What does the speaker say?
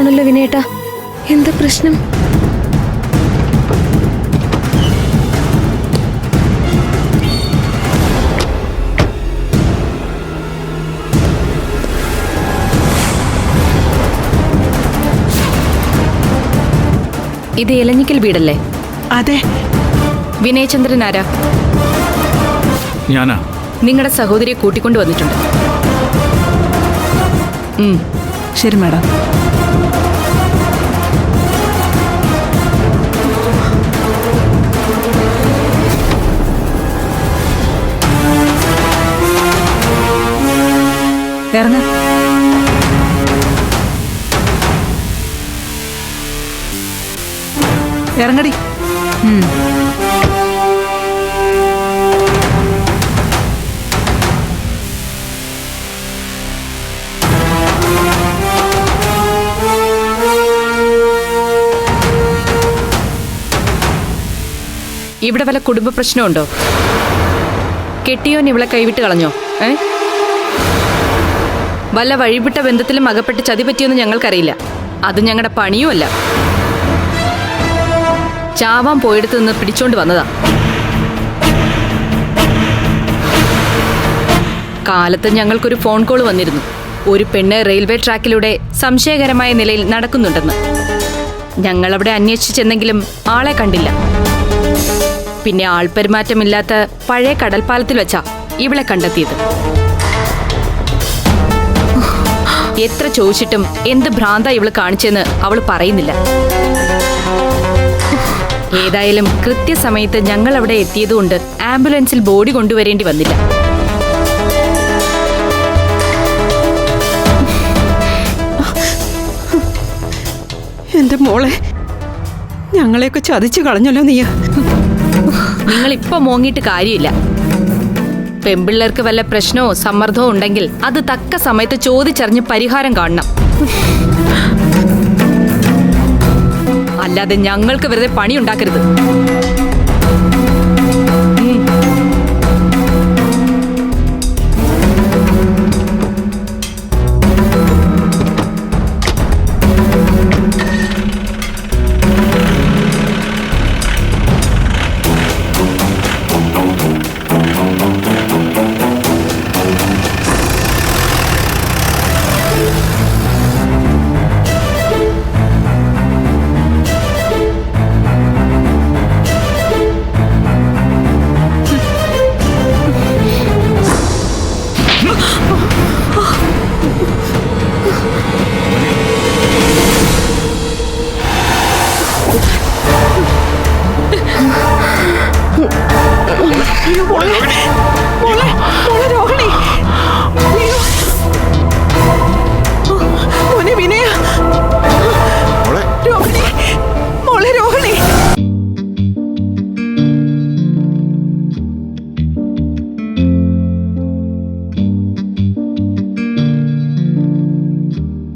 ആണല്ലോ വിനേട്ടാ. എന്താ പ്രശ്നം? ഇത് ഇലഞ്ഞിക്കൽ വീടല്ലേ? അതെ. വിനയചന്ദ്രൻ ആരാ? ഞാനാ. നിങ്ങളുടെ സഹോദരിയെ കൂട്ടിക്കൊണ്ടു വന്നിട്ടുണ്ട് ശരി മാഡം. ഇറങ്ങ ഇറങ്ങടി. ഇവിടെ വല്ല കുടുംബ പ്രശ്നമുണ്ടോ? കെട്ടിയോൻ ഇവളെ കൈവിട്ട് കളഞ്ഞോ? ഏ? വല്ല വഴിവിട്ട ബന്ധത്തിലും അകപ്പെട്ട് ചതി പറ്റിയൊന്നും ഞങ്ങൾക്കറിയില്ല. അത് ഞങ്ങളുടെ പണിയുമല്ല. ചാവാൻ പോയിടത്തു നിന്ന് പിടിച്ചോണ്ട് വന്നതാ. കാലത്ത് ഞങ്ങൾക്കൊരു ഫോൺ കോൾ വന്നിരുന്നു. ഒരു പെണ്ണ് റെയിൽവേ ട്രാക്കിലൂടെ സംശയകരമായ നിലയിൽ നടക്കുന്നുണ്ടെന്ന്. ഞങ്ങളവിടെ അവിടെ ചെന്നെങ്കിലും ആളെ കണ്ടില്ല. പിന്നെ ആൾപെരുമാറ്റമില്ലാത്ത പഴയ കടൽപ്പാലത്തിൽ വെച്ചാ ഇവളെ കണ്ടെത്തിയത്. എത്ര ചോദിച്ചിട്ടും എന്ത് ഭ്രാന്ത ഇവൾ കാണിച്ചെന്ന് അവൾ പറയുന്നില്ല. ഏതായാലും കൃത്യസമയത്ത് ഞങ്ങൾ അവിടെ എത്തിയതുകൊണ്ട് ആംബുലൻസിൽ ബോഡി കൊണ്ടുവരേണ്ടി വന്നില്ല. എന്റെ മോളെ ഞങ്ങളെയൊക്കെ ചതിച്ചു കളഞ്ഞല്ലോ നീ നിങ്ങൾ ഇപ്പൊ മോങ്ങിയിട്ട് കാര്യമില്ല. പെമ്പിള്ളേർക്ക് വല്ല പ്രശ്നമോ സമ്മർദ്ദമോ ഉണ്ടെങ്കിൽ അത് തക്ക സമയത്ത് ചോദിച്ചറിഞ്ഞ് പരിഹാരം കാണണം. അല്ലാതെ ഞങ്ങൾക്ക് വെറുതെ പണി 我来